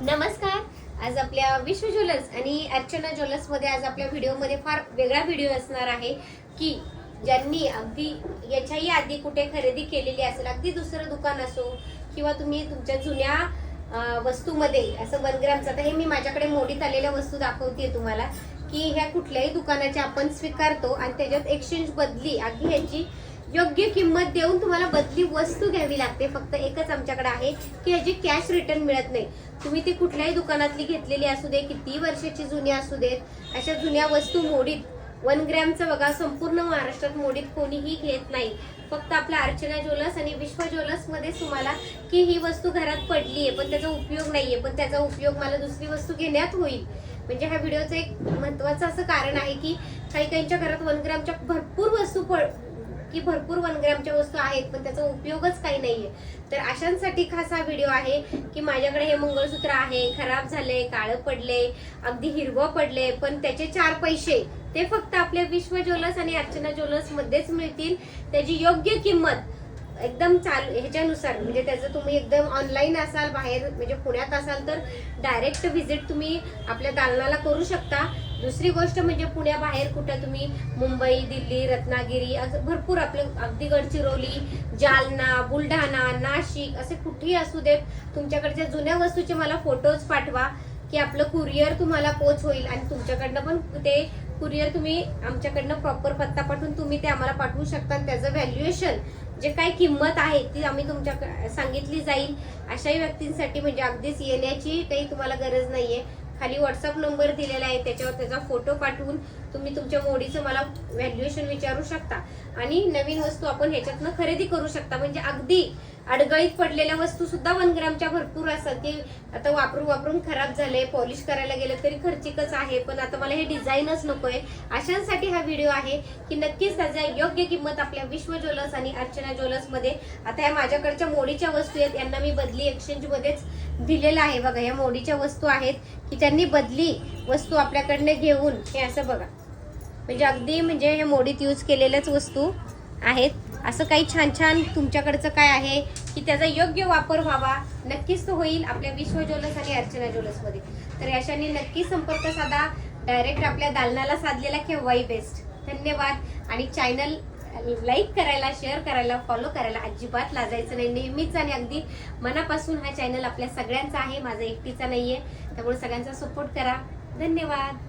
नमस्कार. आज आपल्या विश्व ज्वेलर्स आणि अर्चना ज्वेलर्समध्ये आज आपल्या व्हिडिओमध्ये फार वेगळा व्हिडिओ असणार आहे की ज्यांनी अगदी याच्याही आधी कुठे खरेदी केलेली असेल अगदी दुसरं दुकान असो किंवा तुम्ही तुमच्या जुन्या वस्तूमध्ये असं वन ग्रॅमचं आता हे मी माझ्याकडे मोडीत आलेल्या वस्तू दाखवते तुम्हाला की ह्या कुठल्याही दुकानाच्या आपण स्वीकारतो आणि त्याच्यात एक्सचेंज बदली अगदी ह्याची योग्य किंमत देऊन तुम्हाला बदली वस्तू घ्यावी लागते. फक्त एकच आमच्याकडे आहे की ह्याची कॅश रिटर्न मिळत नाही. तुम्ही ती कुठल्याही दुकानातली घेतलेली असू दे किती वर्षाची जुनी असू देत अशा जुन्या वस्तू मोडीत वन ग्रॅमचं बघा संपूर्ण महाराष्ट्रात मोडीत कोणीही घेत नाही. फक्त आपल्या अर्चना ज्वेलर्स आणि विश्व ज्वेलर्समध्येच तुम्हाला की ही वस्तू घरात पडली आहे पण त्याचा उपयोग नाही आहे पण त्याचा उपयोग मला दुसरी वस्तू घेण्यात होईल. म्हणजे ह्या व्हिडिओचं एक महत्त्वाचं असं कारण आहे की काही काहींच्या घरात वन ग्रॅमच्या भरपूर वस्तू पड की भरपूर वन ग्रॅमच्या वस्तू आहेत पण त्याचा उपयोगच काही नाहीये. तर अशांसाठी खास हा व्हिडिओ आहे की माझ्याकडे हे मंगळसूत्र आहे खराब झाले काळं पडले अगदी हिरवं पडले पण त्याचे चार पैसे ते फक्त आपल्या विश्व ज्वेलर्स आणि अर्चना ज्वेलर्स मध्येच मिळतील. त्याची योग्य किंमत एकदम चालू ह्याच्यानुसार म्हणजे त्याचं तुम्ही एकदम ऑनलाईन असाल बाहेर म्हणजे पुण्यात असाल तर डायरेक्ट व्हिजिट तुम्ही आपल्या दालनाला करू शकता. दुसरी गोष्ट म्हणजे पुण्याबाहेर कुठं तुम्ही मुंबई दिल्ली रत्नागिरी असं भरपूर आपलं अगदी गडचिरोली जालना बुलढाणा नाशिक असे कुठेही असू देत तुमच्याकडच्या जुन्या वस्तूचे मला फोटोज पाठवा की आपलं कुरिअर तुम्हाला पोच होईल आणि तुमच्याकडनं पण ते कुरिअर तुम्ही आमच्याकडनं प्रॉपर पत्ता पाठवून तुम्ही ते आम्हाला पाठवू शकता. आणि त्याचं व्हॅल्युएशन जे काही किंमत आहे ती आम्ही तुमच्या सांगितली जाईल. अशाही व्यक्तींसाठी म्हणजे अगदीच येण्याची काही तुम्हाला गरज नाहीये. खाली व्हॉट्सअप नंबर दिलेला आहे त्याच्यावर त्याचा फोटो पाठवून तुम्ही तुमच्या मोडीचं मला व्हॅल्युएशन विचारू शकता. आणि नवीन वस्तू आपण ह्याच्यातनं खरेदी करू शकता. म्हणजे अगदी अडगळीत पडलेल्या वस्तू सुद्धा वन ग्रामच्या भरपूर असतात. की आता वापरून वापरून खराब झाले पॉलिश करायला गेलं तरी खर्चिकच आहे. पण आता मला हे डिझाईनच नकोय. अशांसाठी हा व्हिडिओ आहे की नक्कीच त्याचा योग्य किंमत आपल्या विश्व ज्वेलर्स आणि अर्चना ज्वेलर्समध्ये. आता या माझ्याकडच्या मोडीच्या वस्तू आहेत. यांना मी बदली एक्सचेंज मध्येच दिलेला आहे. बघा या मोडीच्या वस्तू आहेत की त्यांनी बदली वस्तू आपल्याकडनं घेऊन हे असं बघा. म्हणजे अगदी म्हणजे हे मोडीत यूज केलेल्याच वस्तू. आहेत. असं काही छान छान तुमच्याकडचं काय आहे की त्याचा योग्य वापर व्हावा. नक्कीच तो होईल आपल्या विश्व ज्वेलर्स आणि अर्चना ज्वेलर्समध्ये. तर याशाने नक्की संपर्क साधा. डायरेक्ट आपल्या दालनाला साधलेला केव्हाही बेस्ट धन्यवाद. आणि चॅनल लाईक करायला शेअर करायला फॉलो करायला अजिबात लाजायचं नाही. नेहमीच आणि अगदी मनापासून हा चॅनल आपल्या सगळ्यांचा आहे. माझा एकटीचा नाहीये. त्यामुळे सगळ्यांचा सपोर्ट करा. धन्यवाद.